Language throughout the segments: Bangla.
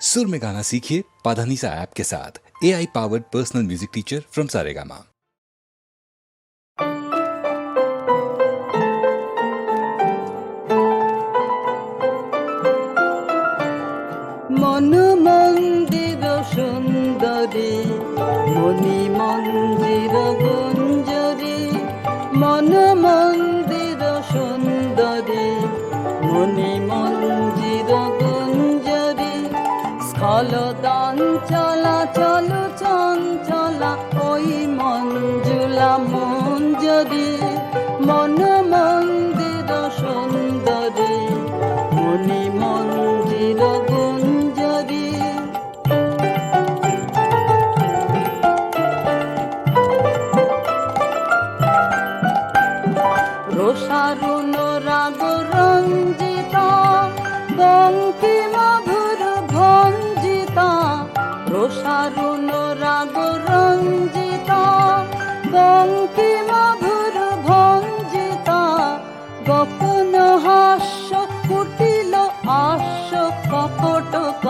सुर में गाना सीखिए पाधानीसा ऐप के साथ A I powered personal music teacher from Saregama মন মন্দির সুন্দরী মণি মন্দির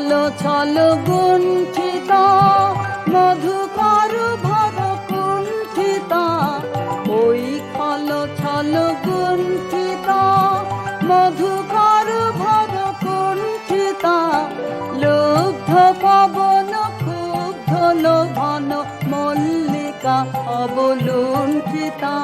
খল ছল গুণ্ঠিতা, মধুকর ভর কুণ্ঠিতা ওই খল ছল গুণ্ঠিতা, মধুকর ভর কুণ্ঠিতা লুব্ধ পবন, ক্ষুব্ধ লোভন, মল্লিকা অবলুণ্ঠিতা।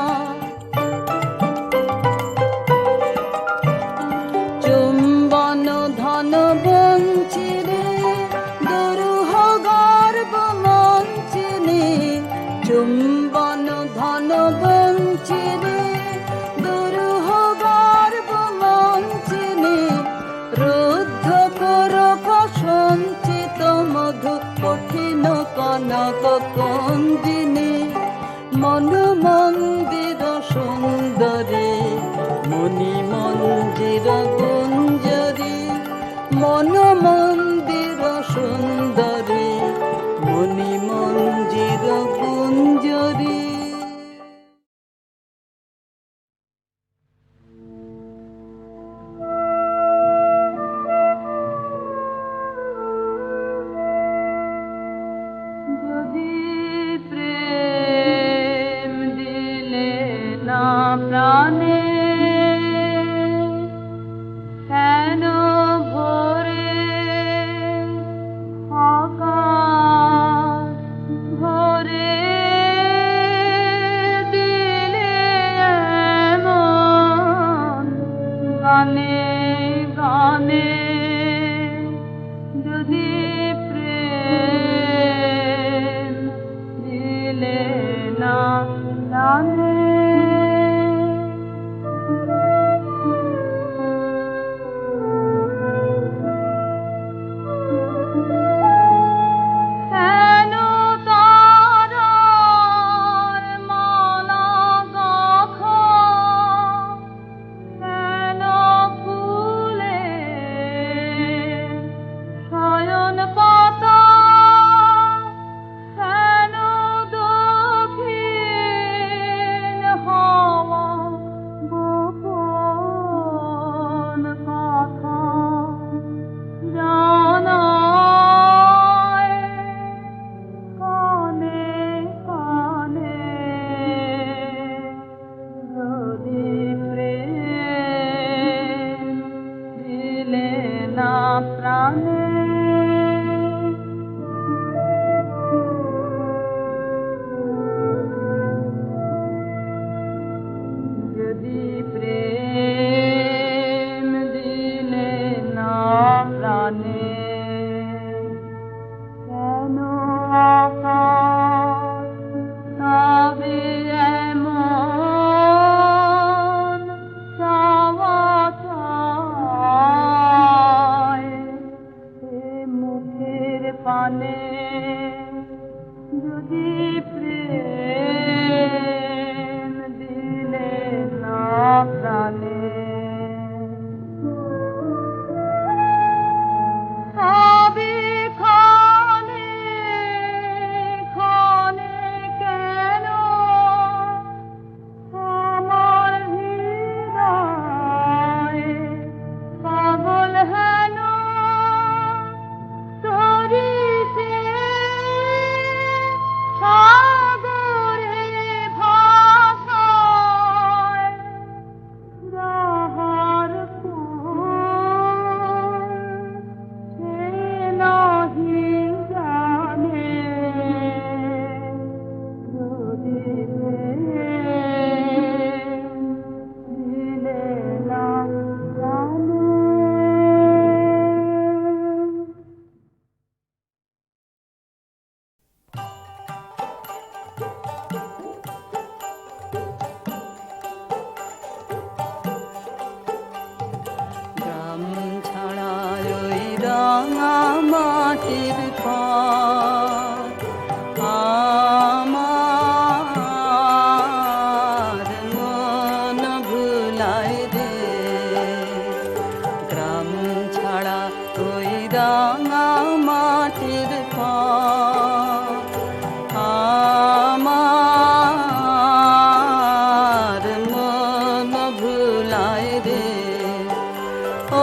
पाने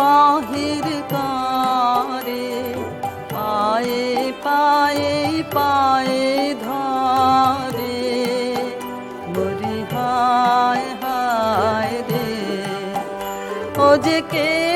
বাহির কারে পায়ে পায়ে পায়ে ধরে। মরি হায় হায় রে ও যে কেড়ে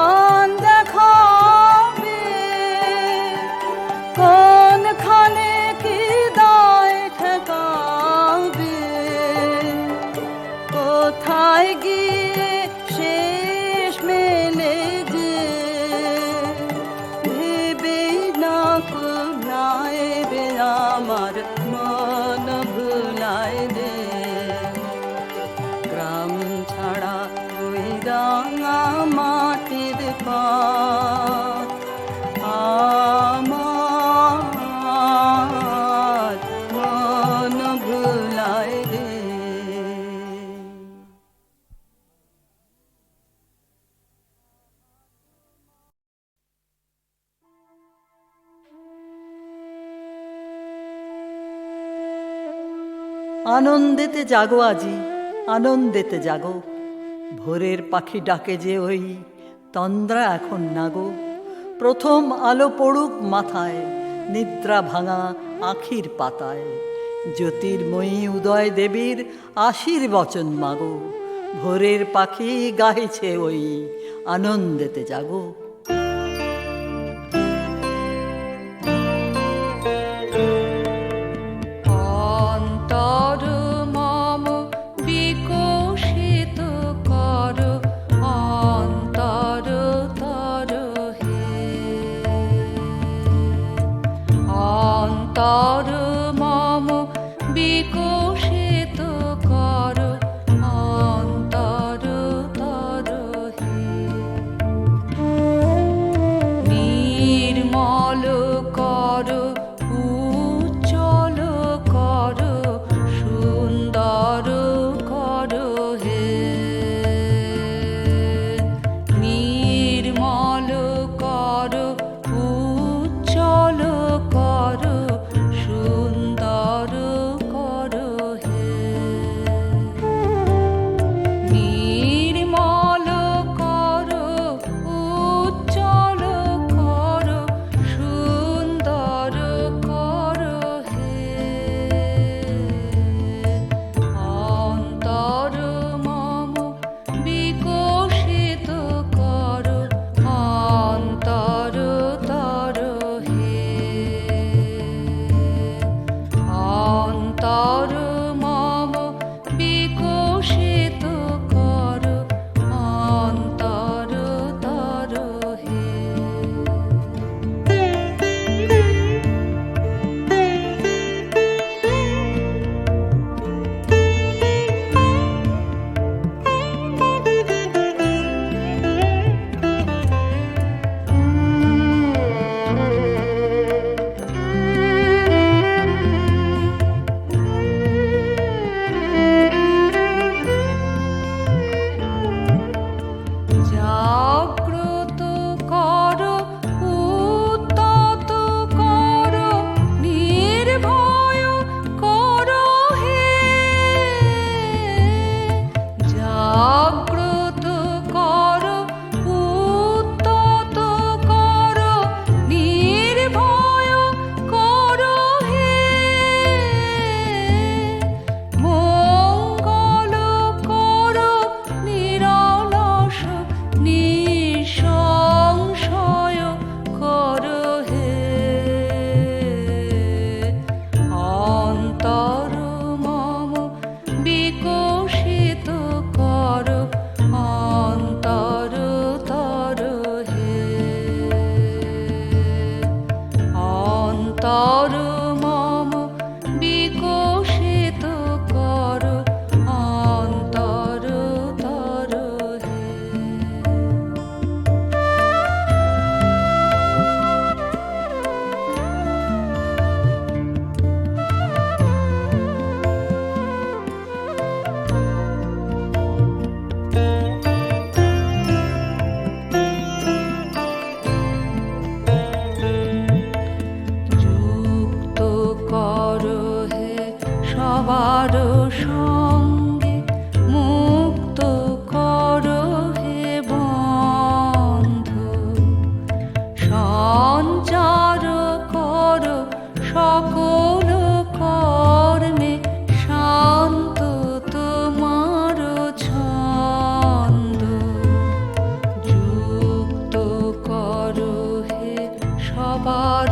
আনন্দেতে জাগো আজি, আনন্দেতে জাগো। ভোরের পাখি ডাকে যে ওই তন্দ্রা এখন নাগো। প্রথম আলো পড়ুক মাথায়, নিদ্রা ভাঙা আখির পাতায়। জ্যোতির্ময়ী উদয় দেবীর আশীর বচন মাগো। ভোরের পাখি গাইছে ওই আনন্দেতে জাগো।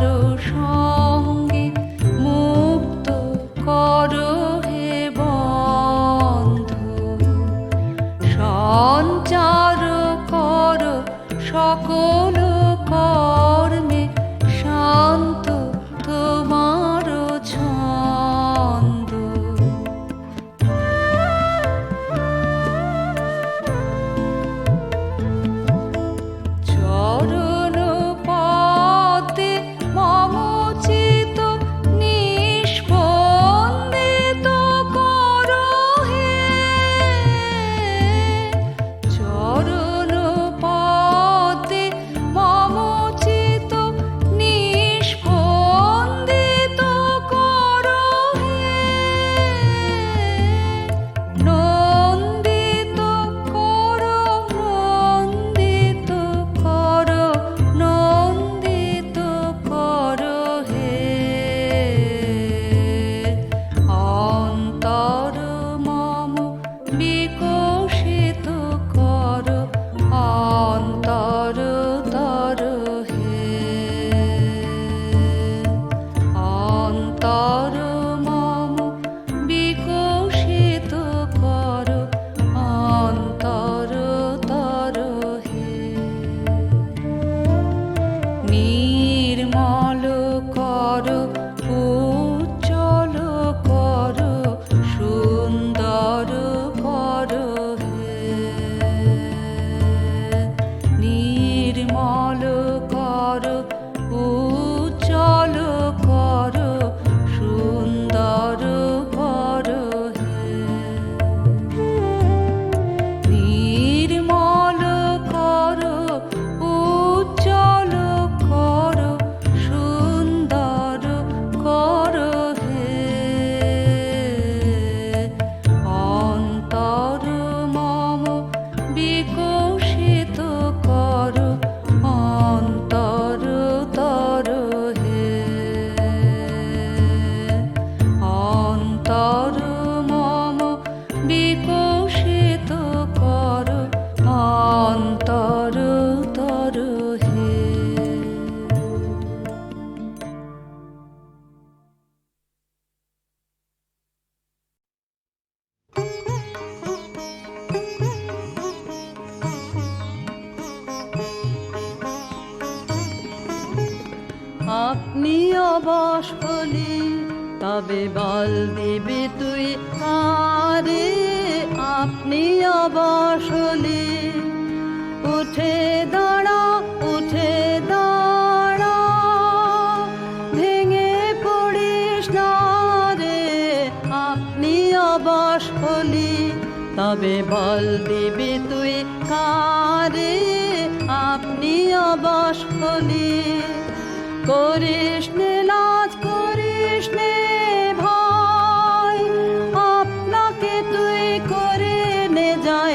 都说 to তবে বল দিবি তুই। কারে আপনি অবশ হলি উঠে দাঁড়া উঠে দাঁড়া। ভেঙে পড়িস না রে, আপনি অবশ হলি তবে বল দিবি তুই কারে আপনি অবশ হলি করিস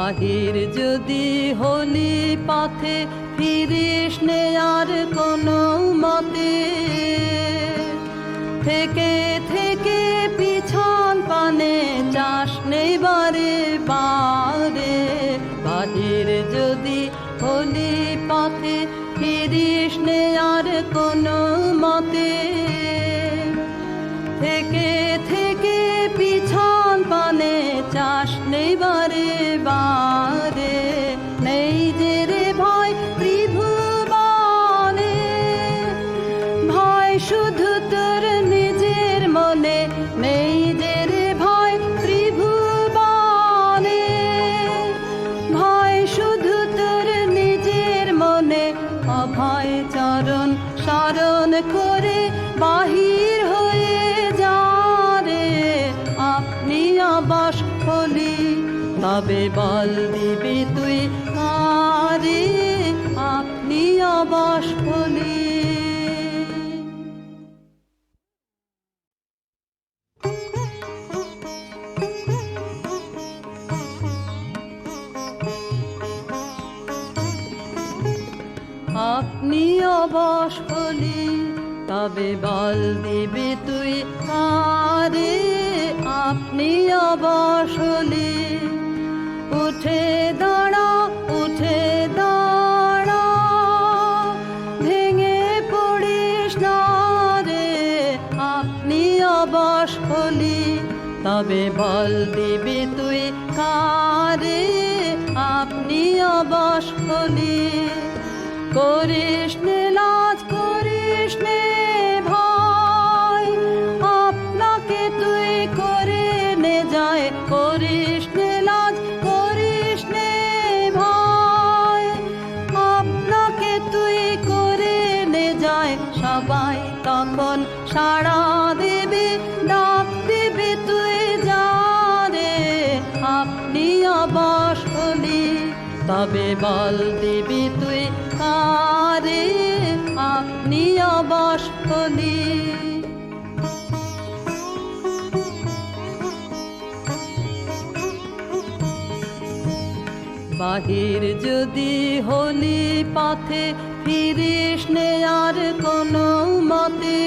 বাহির যদি হলি পথে ফিরিস নে আর কোনো মতে। থেকে থেকে পিছন পানে চাষ নেই বারে বারে। বাহির যদি হলি পথে ফিরিস নে আর কোনো মতে। থেকে থেকে অবশ হলি, তবে বল দিবি তুই আরে আপনি অবশ হলি উঠে দাঁড়া উঠে দাঁড়া, ভেঙে পড়িস না রে, আপনি অবশ হলি তবে বল দিবি তুই কারে আপনি অবশ হলি করিস তবে বল দিবি তুই কারে? আপনি হলি। বাহির যদি হলি পথে ফিরিস নে আর কোনো মতে।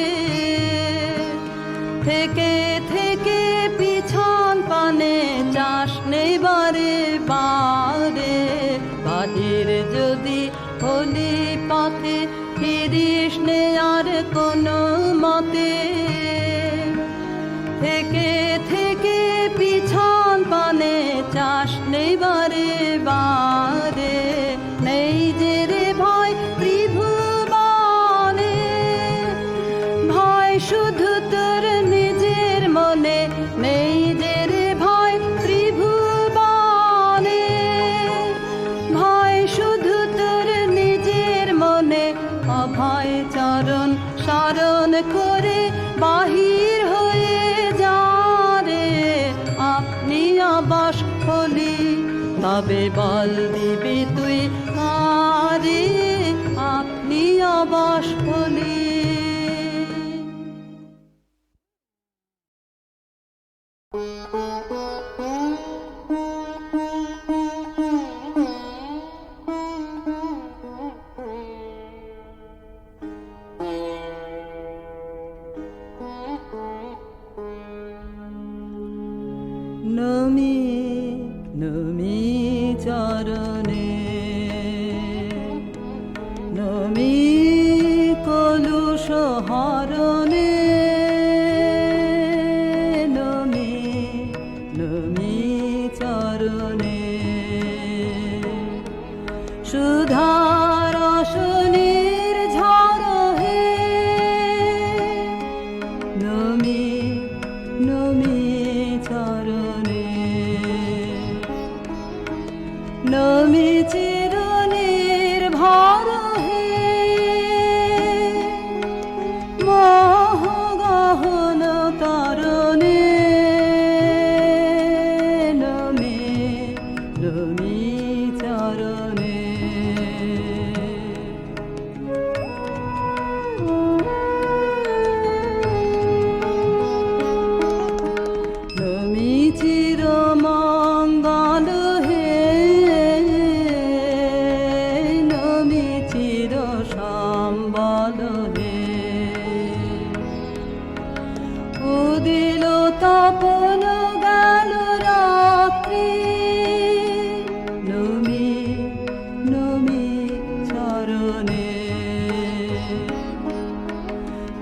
থেকে থেকে পিছন পানে চাষ নেই বারে। বারে যদি হলি পথে ফিরিস নে আর কোনো মতে। তবে বল দিবি তুই আরে আপনি অবাস হলি। চিরা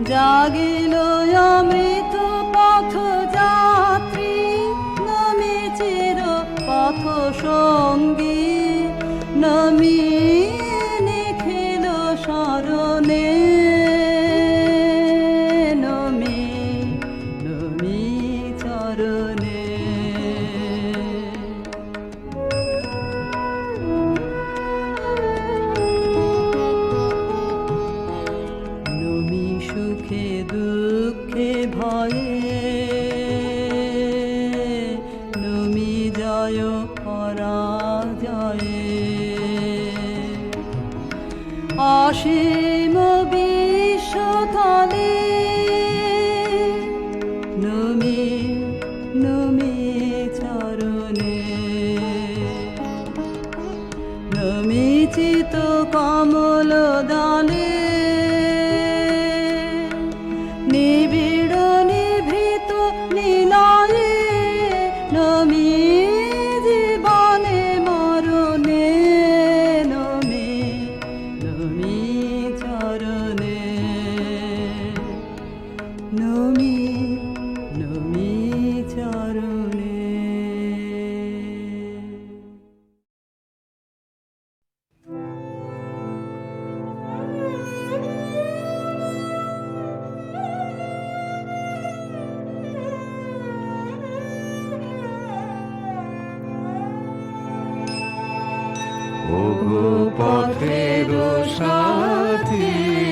জাগিল অমৃত পথ যাত্রী নমি চির পথ সঙ্গী নমী চিতা সাথী